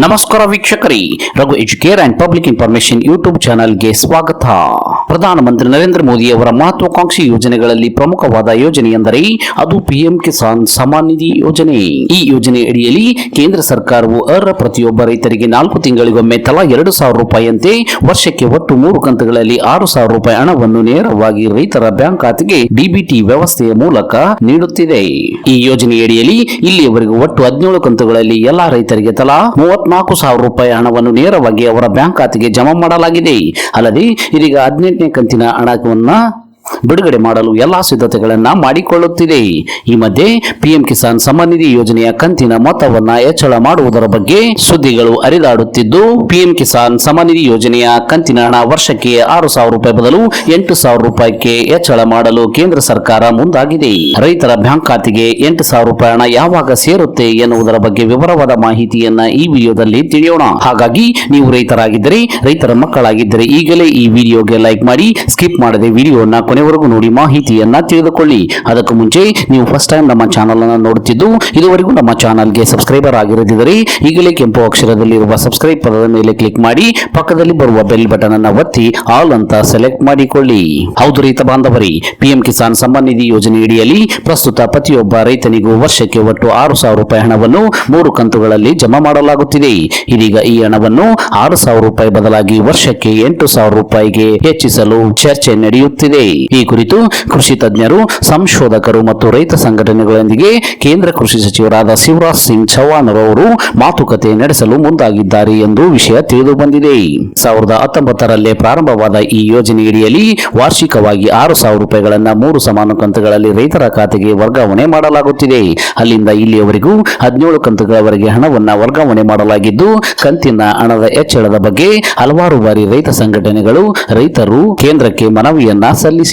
ನಮಸ್ಕಾರ ವೀಕ್ಷಕರೇ. Raghu Educare and public information YouTube ಚಾನಲ್ಗೆ ಸ್ವಾಗತ. ಪ್ರಧಾನಮಂತ್ರಿ ನರೇಂದ್ರ ಮೋದಿ ಅವರ ಮಹತ್ವಾಕಾಂಕ್ಷಿ ಯೋಜನೆಗಳಲ್ಲಿ ಪ್ರಮುಖವಾದ ಯೋಜನೆ ಎಂದರೆ ಅದು ಪಿಎಂ ಕಿಸಾನ್ ಸಮಾನ್ ನಿಧಿ ಯೋಜನೆ. ಈ ಯೋಜನೆ ಅಡಿಯಲ್ಲಿ ಕೇಂದ್ರ ಸರ್ಕಾರವು ಅರ್ಹ ಪ್ರತಿಯೊಬ್ಬ ರೈತರಿಗೆ ನಾಲ್ಕು ತಿಂಗಳಿಗೊಮ್ಮೆ ತಲಾ ಎರಡು ಸಾವಿರ ರೂಪಾಯಿಯಂತೆ ವರ್ಷಕ್ಕೆ ಒಟ್ಟು ಮೂರು ಕಂತುಗಳಲ್ಲಿ ಆರು ಸಾವಿರ ರೂಪಾಯಿ ಹಣವನ್ನು ನೇರವಾಗಿ ರೈತರ ಬ್ಯಾಂಕ್ ಖಾತೆಗೆ ಡಿಬಿಟಿ ವ್ಯವಸ್ಥೆಯ ಮೂಲಕ ನೀಡುತ್ತಿದೆ. ಈ ಯೋಜನೆಯಡಿಯಲ್ಲಿ ಇಲ್ಲಿಯವರೆಗೂ ಒಟ್ಟು ಹದಿನೇಳು ಕಂತುಗಳಲ್ಲಿ ಎಲ್ಲಾ ರೈತರಿಗೆ ತಲಾ ಮೂವತ್ನಾಲ್ಕು ಸಾವಿರ ರೂಪಾಯಿ ಹಣವನ್ನು ನೇರವಾಗಿ ಅವರ ಬ್ಯಾಂಕ್ ಖಾತೆಗೆ ಜಮಾ ಮಾಡಲಾಗಿದೆ. ಅಲ್ಲದೆ, ಇದೀಗ ಹದಿನೆಂಟನೇ ಕಂತಿನ ಹಣವನ್ನ ಬಿಡುಗಡೆ ಮಾಡಲು ಎಲ್ಲಾ ಸಿದ್ಧತೆಗಳನ್ನು ಮಾಡಿಕೊಳ್ಳುತ್ತಿದೆ. ಈ ಮಧ್ಯೆ ಪಿಎಂ ಕಿಸಾನ್ ಸಮ್ಮಾನ್ ನಿಧಿ ಯೋಜನೆಯ ಕಂತಿನ ಮೊತ್ತವನ್ನ ಹೆಚ್ಚಳ ಮಾಡುವುದರ ಬಗ್ಗೆ ಸುದ್ದಿಗಳು ಹರಿದಾಡುತ್ತಿದ್ದು ಪಿಎಂ ಕಿಸಾನ್ ಸಮ್ಮಾನ್ ನಿಧಿ ಯೋಜನೆಯ ಕಂತಿನ ಹಣ ವರ್ಷಕ್ಕೆ ಆರು ಸಾವಿರ ರೂಪಾಯಿ ಬದಲು ಎಂಟು ಸಾವಿರ ರೂಪಾಯಿಗೆ ಹೆಚ್ಚಳ ಮಾಡಲು ಕೇಂದ್ರ ಸರ್ಕಾರ ಮುಂದಾಗಿದೆ. ರೈತರ ಬ್ಯಾಂಕ್ ಖಾತೆಗೆ ಎಂಟು ಸಾವಿರ ರೂಪಾಯಿ ಹಣ ಯಾವಾಗ ಸೇರುತ್ತೆ ಎನ್ನುವುದರ ಬಗ್ಗೆ ವಿವರವಾದ ಮಾಹಿತಿಯನ್ನ ಈ ವಿಡಿಯೋದಲ್ಲಿ ತಿಳಿಯೋಣ. ಹಾಗಾಗಿ ನೀವು ರೈತರಾಗಿದ್ದರೆ, ರೈತರ ಮಕ್ಕಳಾಗಿದ್ದರೆ ಈಗಲೇ ಈ ವಿಡಿಯೋಗೆ ಲೈಕ್ ಮಾಡಿ, ಸ್ಕಿಪ್ ಮಾಡದೆ ವಿಡಿಯೋನ ಕೊನೆವರೆಗೂ ನೋಡಿ ಮಾಹಿತಿಯನ್ನ ತಿಳಿದುಕೊಳ್ಳಿ. ಅದಕ್ಕೂ ಮುಂಚೆ ನೀವು ಫಸ್ಟ್ ಟೈಮ್ ನಮ್ಮ ಚಾನಲ್ ಅನ್ನು ನೋಡುತ್ತಿದ್ದು, ಇದುವರೆಗೂ ನಮ್ಮ ಚಾನಲ್ಗೆ ಸಬ್ಸ್ಕ್ರೈಬರ್ ಆಗಿರದಿದ್ದರೆ, ಈಗಲೇ ಕೆಂಪು ಅಕ್ಷರದಲ್ಲಿರುವ ಸಬ್ಸ್ಕ್ರೈಬ್ ಪದದ ಮೇಲೆ ಕ್ಲಿಕ್ ಮಾಡಿ, ಪಕ್ಕದಲ್ಲಿ ಬರುವ ಬೆಲ್ ಬಟನ್ ಅನ್ನು ಒತ್ತಿ ಆಲ್ ಅಂತ ಸೆಲೆಕ್ಟ್ ಮಾಡಿಕೊಳ್ಳಿ. ಹೌದು ರೈತ ಬಾಂಧವರಿ ಪಿಎಂ ಕಿಸಾನ್ ಸಮ್ಮಾನ್ ನಿಧಿ ಯೋಜನೆಯಡಿಯಲ್ಲಿ ಪ್ರಸ್ತುತ ಪ್ರತಿಯೊಬ್ಬ ರೈತನಿಗೂ ವರ್ಷಕ್ಕೆ ಒಟ್ಟು ಆರು ಸಾವಿರ ರೂಪಾಯಿ ಹಣವನ್ನು ಮೂರು ಕಂತುಗಳಲ್ಲಿ ಜಮಾ ಮಾಡಲಾಗುತ್ತಿದೆ. ಇದೀಗ ಈ ಹಣವನ್ನು ಆರು ಸಾವಿರ ರೂಪಾಯಿ ಬದಲಾಗಿ ವರ್ಷಕ್ಕೆ ಎಂಟು ಸಾವಿರ ರೂಪಾಯಿಗೆ ಹೆಚ್ಚಿಸಲು ಚರ್ಚೆ ನಡೆಯುತ್ತಿದೆ. ಈ ಕುರಿತು ಕೃಷಿ ತಜ್ಞರು, ಸಂಶೋಧಕರು ಮತ್ತು ರೈತ ಸಂಘಟನೆಗಳೊಂದಿಗೆ ಕೇಂದ್ರ ಕೃಷಿ ಸಚಿವರಾದ ಶಿವರಾಜ್ ಸಿಂಗ್ ಚೌಹಾಣ್ ರವರು ಮಾತುಕತೆ ನಡೆಸಲು ಮುಂದಾಗಿದ್ದಾರೆ ಎಂದು ವಿಷಯ ತಿಳಿದು ಬಂದಿದೆ ಸಾವಿರದ ಹತ್ತೊಂಬತ್ತರಲ್ಲೇ ಪ್ರಾರಂಭವಾದ ಈ ಯೋಜನೆಯಡಿಯಲ್ಲಿ ವಾರ್ಷಿಕವಾಗಿ ಆರು ಸಾವಿರ ರೂಪಾಯಿಗಳನ್ನ ಮೂರು ಸಮಾನ ಕಂತುಗಳಲ್ಲಿ ರೈತರ ಖಾತೆಗೆ ವರ್ಗಾವಣೆ ಮಾಡಲಾಗುತ್ತಿದೆ. ಅಲ್ಲಿಂದ ಇಲ್ಲಿಯವರೆಗೂ ಹದಿನೇಳು ಕಂತುಗಳವರೆಗೆ ಹಣವನ್ನು ವರ್ಗಾವಣೆ ಮಾಡಲಾಗಿದ್ದು, ಕಂತಿನ ಹಣದ ಹೆಚ್ಚಳದ ಬಗ್ಗೆ ಹಲವಾರು ಬಾರಿ ರೈತ ಸಂಘಟನೆಗಳು ರೈತರು ಕೇಂದ್ರಕ್ಕೆ ಮನವಿಯನ್ನ ಸಲ್ಲಿಸಿದ್ದರು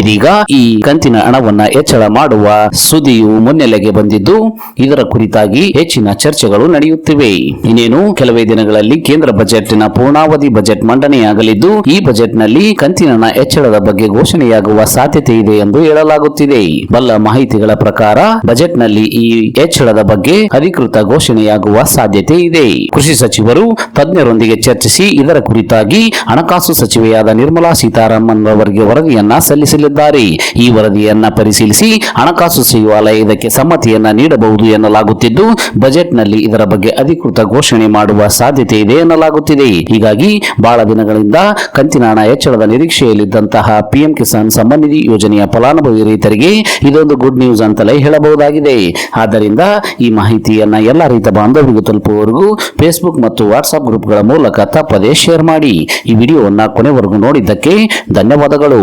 ಇದೀಗ ಈ ಕಂತಿನ ಹಣವನ್ನ ಹೆಚ್ಚಳ ಮಾಡುವ ಸುದ್ದಿಯು ಮುನ್ನೆಲೆಗೆ ಬಂದಿದ್ದು, ಇದರ ಕುರಿತಾಗಿ ಹೆಚ್ಚಿನ ಚರ್ಚೆಗಳು ನಡೆಯುತ್ತಿವೆ. ಇನ್ನೇನು, ಕೆಲವೇ ದಿನಗಳಲ್ಲಿ ಕೇಂದ್ರ ಬಜೆಟ್ನ ಪೂರ್ಣಾವಧಿ ಬಜೆಟ್ ಮಂಡನೆಯಾಗಲಿದ್ದು, ಈ ಬಜೆಟ್ನಲ್ಲಿ ಕಂತಿನ ಹಣ ಹೆಚ್ಚಳದ ಬಗ್ಗೆ ಘೋಷಣೆಯಾಗುವ ಸಾಧ್ಯತೆ ಇದೆ ಎಂದು ಹೇಳಲಾಗುತ್ತಿದೆ. ಬಲ್ಲ ಮಾಹಿತಿಗಳ ಪ್ರಕಾರ, ಬಜೆಟ್ನಲ್ಲಿ ಈ ಹೆಚ್ಚಳದ ಬಗ್ಗೆ ಅಧಿಕೃತ ಘೋಷಣೆಯಾಗುವ ಸಾಧ್ಯತೆ ಇದೆ. ಕೃಷಿ ಸಚಿವರು ತಜ್ಞರೊಂದಿಗೆ ಚರ್ಚಿಸಿ, ಇದರ ಕುರಿತಾಗಿ ಹಣಕಾಸು ಸಚಿವೆಯಾದ ನಿರ್ಮಲಾ ಸೀತಾರಾಮನ್ ಅವರಿಗೆ ವರದಿಯನ್ನ ಸಲ್ಲಿಸಲಿದ್ದಾರೆ. ಈ ವರದಿಯನ್ನ ಪರಿಶೀಲಿಸಿ ಹಣಕಾಸು ಸಚಿವಾಲಯ ಇದಕ್ಕೆ ಸಮ್ಮತಿಯನ್ನ ನೀಡಬಹುದು ಎನ್ನಲಾಗುತ್ತಿದ್ದು, ಬಜೆಟ್ನಲ್ಲಿ ಇದರ ಬಗ್ಗೆ ಅಧಿಕೃತ ಘೋಷಣೆ ಮಾಡುವ ಸಾಧ್ಯತೆ ಇದೆ ಎನ್ನಲಾಗುತ್ತಿದೆ. ಹೀಗಾಗಿ ಬಹಳ ದಿನಗಳಿಂದ ಕಂತಿನ ಹಣ ಹೆಚ್ಚಳದ ನಿರೀಕ್ಷೆಯಲ್ಲಿದ್ದಂತಹ ಪಿಎಂ ಕಿಸಾನ್ ಸಮ್ಮಾನ್ ನಿಧಿ ಯೋಜನೆಯ ಫಲಾನುಭವಿ ರೈತರಿಗೆ ಇದೊಂದು ಗುಡ್ ನ್ಯೂಸ್ ಅಂತಲೇ ಹೇಳಬಹುದಾಗಿದೆ. ಆದ್ದರಿಂದ ಈ ಮಾಹಿತಿಯನ್ನ ಎಲ್ಲ ರೈತ ಬಾಂಧವರಿಗೂ ತಲುಪುವವರೆಗೂ ಫೇಸ್ಬುಕ್ ಮತ್ತು ವಾಟ್ಸ್ಆಪ್ ಗ್ರೂಪ್ಗಳ ಮೂಲಕ ತಪ್ಪದೇ ಶೇರ್ ಮಾಡಿ. ಈ ವಿಡಿಯೋವನ್ನ ಕೊನೆವರೆಗೂ ನೋಡಿದ್ದಕ್ಕೆ ಧನ್ಯವಾದಗಳು.